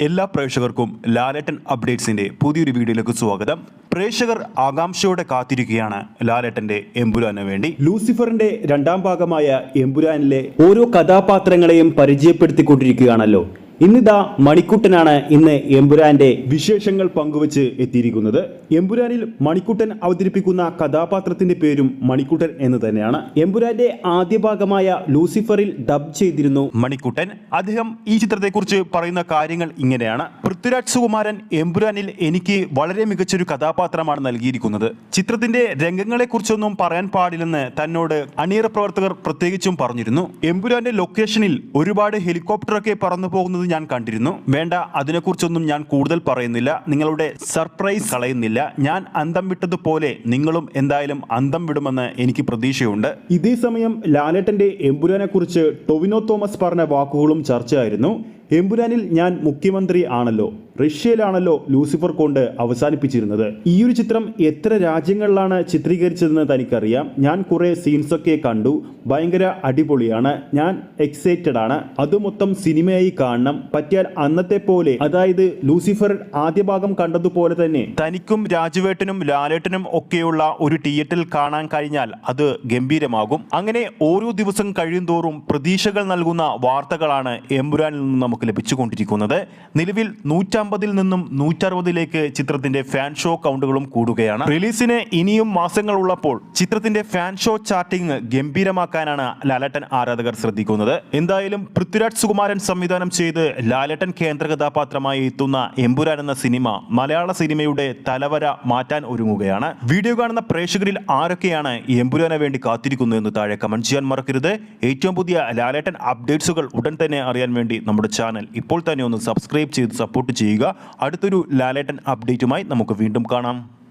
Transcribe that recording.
എല്ലാ പ്രേക്ഷകർക്കും ലാലേട്ടൻ അപ്ഡേറ്റ്സിന്റെ പുതിയൊരു വീഡിയോയിലേക്ക് സ്വാഗതം. പ്രേക്ഷകർ ആകാംക്ഷയോടെ കാത്തിരിക്കുകയാണ് ലാലേട്ടന്റെ എമ്പുരാന് വേണ്ടി. ലൂസിഫറിന്റെ രണ്ടാം ഭാഗമായ എമ്പുരാനിലെ ഓരോ കഥാപാത്രങ്ങളെയും പരിചയപ്പെടുത്തിക്കൊണ്ടിരിക്കുകയാണല്ലോ. ഇന്നിതാ മണിക്കുട്ടനാണ് ഇന്ന് എമ്പുരാന്റെ വിശേഷങ്ങൾ പങ്കുവച്ച് എത്തിയിരിക്കുന്നത്. എമ്പുരാനിൽ മണിക്കുട്ടൻ അവതരിപ്പിക്കുന്ന കഥാപാത്രത്തിന്റെ പേരും മണിക്കുട്ടൻ എന്ന് തന്നെയാണ്. എമ്പുരാന്റെ ആദ്യ ഭാഗമായ ലൂസിഫറിൽ ഡബ് ചെയ്തിരുന്നു മണിക്കുട്ടൻ. അദ്ദേഹം ഈ ചിത്രത്തെക്കുറിച്ച് പറയുന്ന കാര്യങ്ങൾ ഇങ്ങനെയാണ്. പൃഥ്വിരാജ് സുകുമാരൻ എമ്പുരാനിൽ എനിക്ക് വളരെ മികച്ചൊരു കഥാപാത്രമാണ് നൽകിയിരിക്കുന്നത്. ചിത്രത്തിന്റെ രംഗങ്ങളെക്കുറിച്ചൊന്നും പറയാൻ പാടില്ലെന്ന് തന്നോട് അണിയറ പ്രവർത്തകർ പ്രത്യേകിച്ചും പറഞ്ഞിരുന്നു. എമ്പുരാന്റെ ലൊക്കേഷനിൽ ഒരുപാട് ഹെലികോപ്റ്ററൊക്കെ പറന്നു പോകുന്നത് ഞാൻ കണ്ടിരുന്നു. വേണ്ട അതിനെക്കുറിച്ചൊന്നും ഞാൻ കൂടുതൽ പറയുന്നില്ല. നിങ്ങളുടെ സർപ്രൈസ് കളയുന്നില്ല. ഞാൻ അന്തം വിട്ടതുപോലെ നിങ്ങളും എന്തായാലും അന്തം വിടുമെന്ന് എനിക്ക് പ്രതീക്ഷയുണ്ട്. ഇതേ സമയം ലാലേട്ടന്റെ എമ്പുരാനെ കുറിച്ച് ടൊവിനോ തോമസ് പറഞ്ഞ വാക്കുകളും ചർച്ചയായിരുന്നു. എമ്പുരാനിൽ ഞാൻ മുഖ്യമന്ത്രി ആണല്ലോ. റഷ്യയിലാണല്ലോ ലൂസിഫർ കൊണ്ട് അവസാനിപ്പിച്ചിരുന്നത്. ഈ ഒരു ചിത്രം എത്ര രാജ്യങ്ങളിലാണ് ചിത്രീകരിച്ചതെന്ന് തനിക്കറിയാം. ഞാൻ കുറെ സീൻസൊക്കെ കണ്ടു. ഭയങ്കര അടിപൊളിയാണ്. ഞാൻ എക്സൈറ്റഡ് ആണ്. അത് മൊത്തം സിനിമയായി കാണണം. പറ്റിയാൽ അന്നത്തെ പോലെ അതായത് ലൂസിഫർ ആദ്യ ഭാഗം കണ്ടതുപോലെ തന്നെ തനിക്കും രാജുവേട്ടനും ലാലേട്ടനും ഒക്കെയുള്ള ഒരു തിയേറ്ററിൽ കാണാൻ കഴിഞ്ഞാൽ അത് ഗംഭീരമാകും. അങ്ങനെ ഓരോ ദിവസം കഴിയുന്തോറും പ്രതീക്ഷകൾ നൽകുന്ന വാർത്തകളാണ് എമ്പുരാനിൽ നിന്ന് നമുക്ക് ലഭിച്ചുകൊണ്ടിരിക്കുന്നത്. നിലവിൽ നൂറ്റമ്പതിൽ നിന്നും നൂറ്ററുപതിലേക്ക് ചിത്രത്തിന്റെ ഫാൻ ഷോ കൗണ്ടുകളും കൂടുകയാണ്. റിലീസിന് ഇനിയും മാസങ്ങൾ ഉള്ളപ്പോൾ ചിത്രത്തിന്റെ ഫാൻ ഷോ ചാർട്ടിംഗ് ഗംഭീരമാക്കാനാണ് ലാലട്ടൻ ആരാധകർ ശ്രദ്ധിക്കുന്നത്. എന്തായാലും പൃഥ്വിരാജ് സുകുമാരൻ സംവിധാനം ചെയ്ത് ലാലട്ടൻ കേന്ദ്ര കഥാപാത്രമായി എത്തുന്ന എമ്പുരാൻ എന്ന സിനിമ മലയാള സിനിമയുടെ തലവര മാറ്റാൻ ഒരുങ്ങുകയാണ്. വീഡിയോ കാണുന്ന പ്രേക്ഷകരിൽ ആരൊക്കെയാണ് എമ്പുരാനെ വേണ്ടി കാത്തിരിക്കുന്നു എന്ന് താഴെ കമന്റ് ചെയ്യാൻ മറക്കരുത്. ഏറ്റവും പുതിയ ലാലേട്ടൻ അപ്ഡേറ്റ്സുകൾ ഉടൻ തന്നെ അറിയാൻ വേണ്ടി നമ്മുടെ ചാനൽ ഇപ്പോൾ തന്നെ ഒന്ന് സബ്സ്ക്രൈബ് ചെയ്ത് സപ്പോർട്ട് ചെയ്യുക. അടുത്തൊരു ലാലേട്ടൻ അപ്ഡേറ്റുമായി നമുക്ക് വീണ്ടും കാണാം.